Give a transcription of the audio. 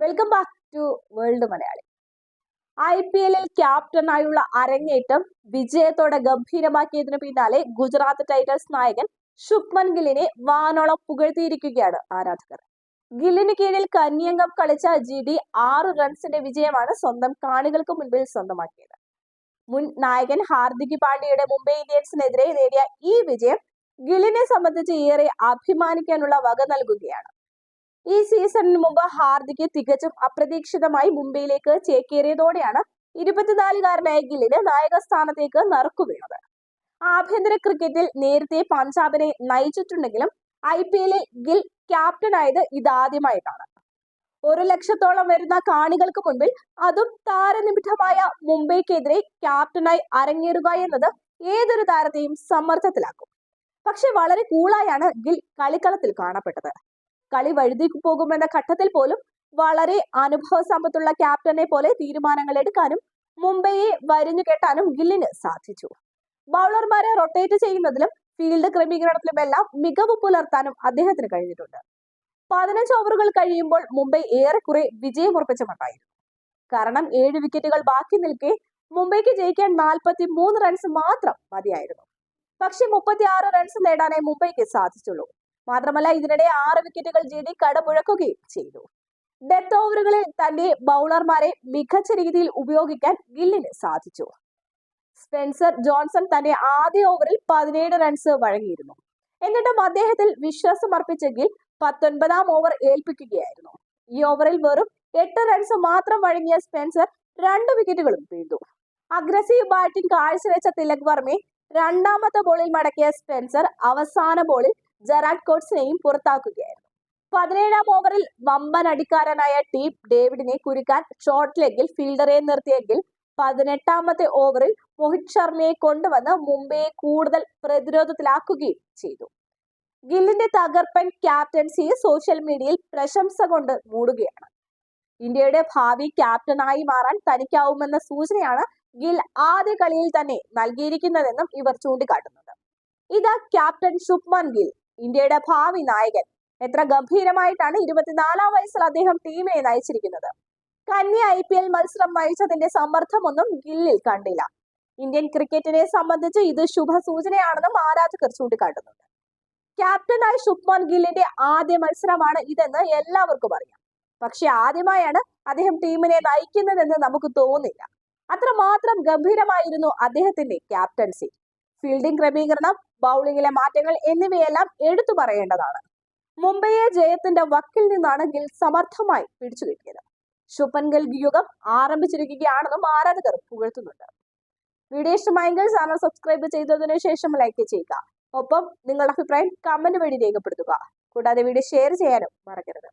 Welcome back to world Malayali. I P എല്ലിൽ ക്യാപ്റ്റനായുള്ള അരങ്ങേറ്റം വിജയത്തോടെ ഗംഭീരമാക്കിയതിനു പിന്നാലെ ഗുജറാത്ത് ടൈറ്റൻസ് നായകൻ ശുഭ്മൻ ഗില്ലിനെ വാനോളം പുകഴ്ത്തിയിരിക്കുകയാണ് ആരാധകർ. ഗില്ലിന് കീഴിൽ കന്യംഗം കളിച്ച ജി ഡി ആറ് റൺസിന്റെ വിജയമാണ് സ്വന്തം കാണികൾക്ക് മുൻപിൽ സ്വന്തമാക്കിയത്. മുൻ നായകൻ ഹാർദിക് പാണ്ഡ്യയുടെ മുംബൈ ഇന്ത്യൻസിനെതിരെ നേടിയ ഈ വിജയം ഗില്ലിനെ സംബന്ധിച്ച് ഏറെ അഭിമാനിക്കാനുള്ള വക നൽകുകയാണ്. ഈ സീസണിന് മുമ്പ് ഹാർദിക് തികച്ചും അപ്രതീക്ഷിതമായി മുംബൈയിലേക്ക് ചേക്കേറിയതോടെയാണ് ഇരുപത്തിനാലുകാരനായ ഗില്ലിന് നായക സ്ഥാനത്തേക്ക് നറുക്കു വീണത് ആഭ്യന്തര ക്രിക്കറ്റിൽ നേരത്തെ പഞ്ചാബിനെ നയിച്ചിട്ടുണ്ടെങ്കിലും ഐ പി എല്ലിൽ ഗിൽ ക്യാപ്റ്റനായത് ഇതാദ്യമായിട്ടാണ്. ഒരു ലക്ഷത്തോളം വരുന്ന കാണികൾക്ക് മുൻപിൽ അതും താരനിമിഷമായ മുംബൈക്കെതിരെ ക്യാപ്റ്റനായി അരങ്ങേറുക എന്നത് ഏതൊരു താരത്തെയും സമ്മർദ്ദത്തിലാക്കും. പക്ഷെ വളരെ കൂളായാണ് ഗിൽ കളിക്കളത്തിൽ കാണപ്പെട്ടത്. കളി വഴുതി പോകുമെന്ന ഘട്ടത്തിൽ പോലും വളരെ അനുഭവ സമ്പത്തുള്ള ക്യാപ്റ്റനെ പോലെ തീരുമാനങ്ങൾ എടുക്കാനും മുംബൈയെ വരിഞ്ഞു കെട്ടാനും ഗില്ലിന് സാധിച്ചു. ബൗളർമാരെ റൊട്ടേറ്റ് ചെയ്യുന്നതിലും ഫീൽഡ് ക്രമീകരണത്തിലുമെല്ലാം മികവ് പുലർത്താനും അദ്ദേഹത്തിന് കഴിഞ്ഞിട്ടുണ്ട്. പതിനഞ്ച് ഓവറുകൾ കഴിയുമ്പോൾ മുംബൈ ഏറെക്കുറെ വിജയമുറപ്പിച്ച മട്ടായിരുന്നു കാരണം ഏഴ് വിക്കറ്റുകൾ ബാക്കി നിൽക്കെ മുംബൈക്ക് ജയിക്കാൻ നാൽപ്പത്തി മൂന്ന് റൺസ് മാത്രം മതിയായിരുന്നു. പക്ഷെ മുപ്പത്തി ആറ് റൺസ് നേടാനേ മുംബൈക്ക് സാധിച്ചുള്ളൂ. മാത്രമല്ല ഇതിനിടെ ആറ് വിക്കറ്റുകൾ ജിഡി കടമുഴക്കുകയും ചെയ്തു. ഡെത്ത് ഓവറുകളിൽ തന്റെ ബൗളർമാരെ മികച്ച രീതിയിൽ ഉപയോഗിക്കാൻ ഗില്ലിന് സാധിച്ചു. സ്പെൻസർ ജോൺസൺ തന്റെ ആദ്യ ഓവറിൽ പതിനേഴ് റൺസ് വഴങ്ങിയിരുന്നു. എന്നിട്ടും അദ്ദേഹത്തിൽ വിശ്വാസം അർപ്പിച്ച ഗിൽ പത്തൊൻപതാം ഓവർ ഏൽപ്പിക്കുകയായിരുന്നു. ഈ ഓവറിൽ വെറും എട്ട് റൺസ് മാത്രം വഴങ്ങിയ സ്പെൻസർ രണ്ട് വിക്കറ്റുകളും വീഴ്ന്നു. അഗ്രസീവ് ബാറ്റിംഗ് കാഴ്ചവെച്ച തിലക് വർമ്മയെ രണ്ടാമത്തെ ബോളിൽ മടക്കിയ സ്പെൻസർ അവസാന ബോളിൽ ജെറാഡ് കോട്സിനെയും പുറത്താക്കുകയായിരുന്നു. പതിനേഴാം ഓവറിൽ വമ്പൻ അടിക്കാരനായ ടീം ഡേവിഡിനെ കുരുക്കാൻ ഷോർട്ട് ലെഗിൽ ഫീൽഡറെ നിർത്തിയെങ്കിൽ പതിനെട്ടാമത്തെ ഓവറിൽ മോഹിത് ശർമ്മയെ കൊണ്ടുവന്ന് മുംബൈയെ കൂടുതൽ പ്രതിരോധത്തിലാക്കുകയും ചെയ്തു. ഗില്ലിന്റെ തകർപ്പൻ ക്യാപ്റ്റൻസി സോഷ്യൽ മീഡിയയിൽ പ്രശംസ കൊണ്ട് മൂടുകയാണ്. ഇന്ത്യയുടെ ഭാവി ക്യാപ്റ്റനായി മാറാൻ തനിക്കാവുമെന്ന സൂചനയാണ് ഗിൽ ആദ്യ കളിയിൽ തന്നെ നൽകിയിരിക്കുന്നതെന്നും ഇവർ ചൂണ്ടിക്കാട്ടുന്നുണ്ട്. ഇതാ ക്യാപ്റ്റൻ ശുഭ്മൻ ഗിൽ. ഇന്ത്യയുടെ ഭാവി നായകൻ. എത്ര ഗംഭീരമായിട്ടാണ് ഇരുപത്തിനാലാം വയസ്സിൽ അദ്ദേഹം ടീമിനെ നയിച്ചിരിക്കുന്നത്. കന്യ ഐ പി എൽ മത്സരം നയിച്ചതിന്റെ സമ്മർദ്ദമൊന്നും ഗില്ലിൽ കണ്ടില്ല. ഇന്ത്യൻ ക്രിക്കറ്റിനെ സംബന്ധിച്ച് ഇത് ശുഭസൂചനയാണെന്നും ആരാധകർ ചൂണ്ടിക്കാട്ടുന്നുണ്ട്. ക്യാപ്റ്റനായി ശുഭ്മാൻ ഗില്ലിന്റെ ആദ്യ മത്സരമാണ് ഇതെന്ന് എല്ലാവർക്കും അറിയാം. പക്ഷെ ആദ്യമായാണ് അദ്ദേഹം ടീമിനെ നയിക്കുന്നതെന്ന് നമുക്ക് തോന്നില്ല. അത്രമാത്രം ഗംഭീരമായിരുന്നു അദ്ദേഹത്തിന്റെ ക്യാപ്റ്റൻസി. ഫീൽഡിംഗ് ക്രമീകരണം ബൗളിംഗിലെ മാറ്റങ്ങൾ എന്നിവയെല്ലാം എടുത്തു പറയേണ്ടതാണ്. മുംബൈയെ ജയത്തിന്റെ വക്കിൽ നിന്നാണ് ഗിൽ സമർത്ഥമായി പിടിച്ചു കിട്ടിയത് ശുഭൻ ഗിൽ യുഗം ആരംഭിച്ചിരിക്കുകയാണെന്നും ആരാധകർ പുകഴ്ത്തുന്നുണ്ട്. വീഡിയോ ഇഷ്ടമായെങ്കിൽ ചാനൽ സബ്സ്ക്രൈബ് ചെയ്തതിനു ശേഷം ലൈക്ക് ചെയ്യുക. ഒപ്പം നിങ്ങളുടെ അഭിപ്രായം കമന്റ് വഴി രേഖപ്പെടുത്തുക. കൂടാതെ വീഡിയോ ഷെയർ ചെയ്യാനും മറക്കരുത്.